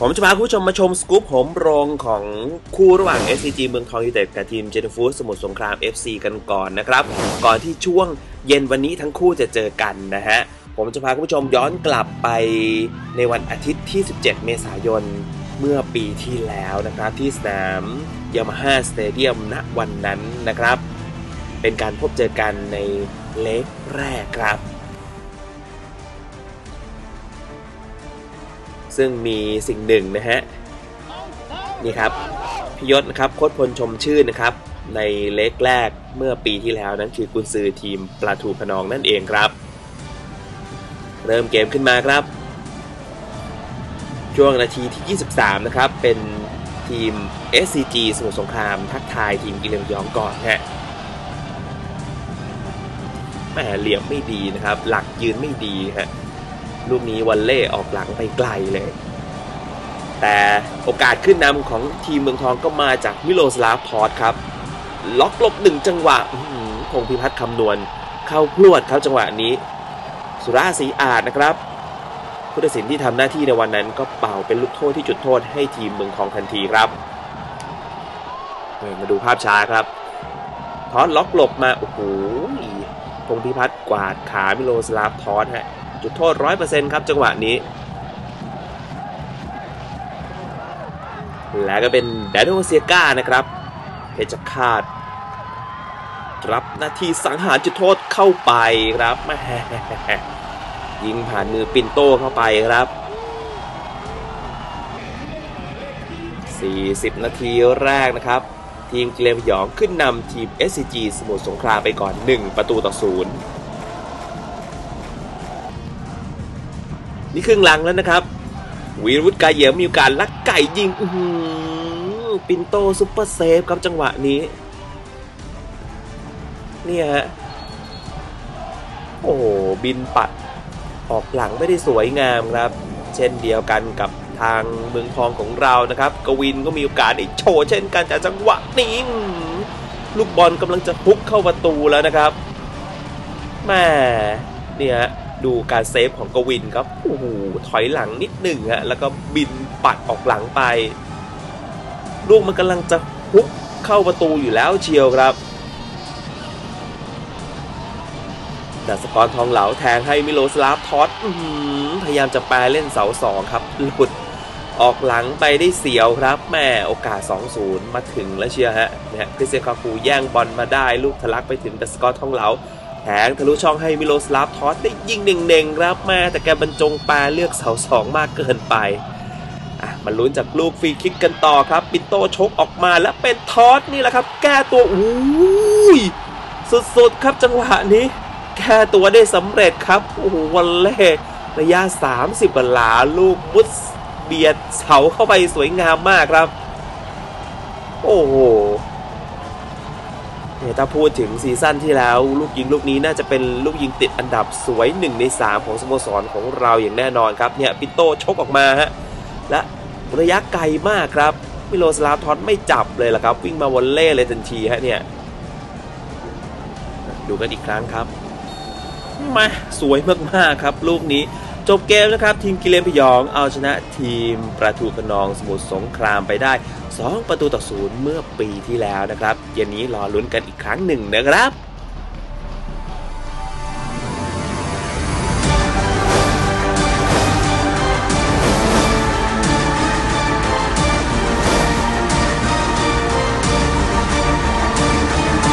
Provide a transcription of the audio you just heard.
ผมจะพาคุณผู้ชมมาชมสกู๊ปโหมโรงของคู่ระหว่าง SCG เมืองทองยูไนเต็ดกับทีมเจนฟูสมุทรสงคราม FC กันก่อนนะครับ ก่อนที่ช่วงเย็นวันนี้ทั้งคู่จะเจอกันนะฮะ ผมจะพาคุณผู้ชมย้อนกลับไปในวันอาทิตย์ที่ 17 เมษายนเมื่อปีที่แล้วนะครับที่สนามยามาฮ่าสเตเดียมณวันนั้นนะครับ เป็นการพบเจอกันในเล็กแรกครับ ซึ่งมีสิ่งหนึ่งนะฮะนี่ครับพิยศนะครับโค้ชพลชมชื่นนะครับ ในเล็กแรกเมื่อปีที่แล้วนั้นคือกุนซือทีมปลาทูพนองนั่นเองครับ เริ่มเกมขึ้นมาครับ ช่วงนาทีที่ 23 นะครับ เป็นทีม SCG สมุทรสงคราม ทักทายทีมกิเลนยองก่อนฮะแหมเหลี่ยมไม่ดีนะครับ หลักยืนไม่ดีฮะ ลูกนี้วันเล่ออกหลังไปไกลเลย แต่โอกาสขึ้นนำของทีมเมืองทองก็มาจากมิโลสลาฟพอร์ตครับ ล็อกหลบหนึ่งจังหวะคงพิพัฒน์คำนวณ เข้าพลวดครับจังหวะนี้ สุราศรีอาจนะครับ ผู้ตัดสินที่ทำหน้าที่ในวันนั้นก็เป่าเป็นลูกโทษที่จุดโทษให้ทีมเมืองทองทันทีครับมาดูภาพช้าครับทอสล็อกหลบมา โอ้โหพงพิพัฒน์กวาดขามิโลสลาฟทอสฮะ จุดโทษ100%ครับจังหวะนี้ และก็เป็นแดนโนเซียก้านะครับ เพชรคาด รับหน้าที่สังหารจุดโทษเข้าไปครับยิงผ่านมือปินโต้เข้าไปครับ 40 นาทีแรกนะครับ ทีมเกลียมหยองขึ้นนำทีม SCG สมุทรสงครามไปก่อน 1 ประตูต่อศู นี่ครึ่งหลังแล้วนะครับวีรุตกายเหยียมมีโอกาสลักไก่ยิงปินโตซุปเปอร์เซฟครับจังหวะนี้เนี่ยฮะโอ้บินปัดออกหลังไม่ได้สวยงามครับ เช่นเดียวกันกับทางเมืองทองของเรานะครับ กวินก็มีโอกาสได้โชว์เช่นกันจากจังหวะนี้ลูกบอลกำลังจะฮุกเข้าประตูแล้วนะครับแม่เนี่ย ดูการเซฟของกวินครับโอ้โหถอยหลังนิดหนึ่งฮะแล้วก็บินปัดออกหลังไป ลูกมันกำลังจะฮุกเข้าประตูอยู่แล้วเชียวครับดัสกรทองเหลาแทงให้มิโลสลาฟทอสพยายามจะแปลเล่นเสาสองครับหลุดออกหลังไปได้เสียวครับแม่โอกาส 2-0 มาถึงแล้วเชียร์ฮะเนี่ยคริสเตียนคาคูแย่งบอลมาได้ลูกทะลักไปถึงดัสกอร์ทองเหลา แทงทะลุช่องให้มิโลสลาฟทอสได้ยิงเน่งๆครับม่แต่แกบรรจงปาเลือกเสาสองมากเกินไปอะมาลุ้นจากลูกฟรีคิกกันต่อครับ ปิโตชกออกมาแล้วเป็นทอสนี่แหละครับ แก้ตัวอุ้ยสุดๆครับจังหวะนี้ แก้ตัวได้สำเร็จครับโอ้โหวันเล่ระยะ 30กว่าหลาลูกมุดเบียดเสาเข้าไปสวยงามมากครับ โอ้โห ถ้าพูดถึงซีซั่นที่แล้ว ลูกยิงลูกนี้น่าจะเป็นลูกยิงติดอันดับสวย 1 ใน 3 ของสโมสรของเราอย่างแน่นอนครับเนี่ยปิโต้ชกออกมาฮะและระยะไกลมากครับมิโลสลาฟทอนไม่จับเลยล่ะครับ วิ่งมาวอลเล่เลยทันทีฮะเนี่ยดูกันอีกครั้งครับมาสวยมากๆครับ ลูกนี้ จบเกมนะครับ ทีมกิเลนพยองเอาชนะทีมประตูขนองสมุทรสงครามไปได้ 2 ประตูต่อศูนย์เมื่อปีที่แล้วนะครับ เย็นนี้รอลุ้นกันอีกครั้งหนึ่งนะครับ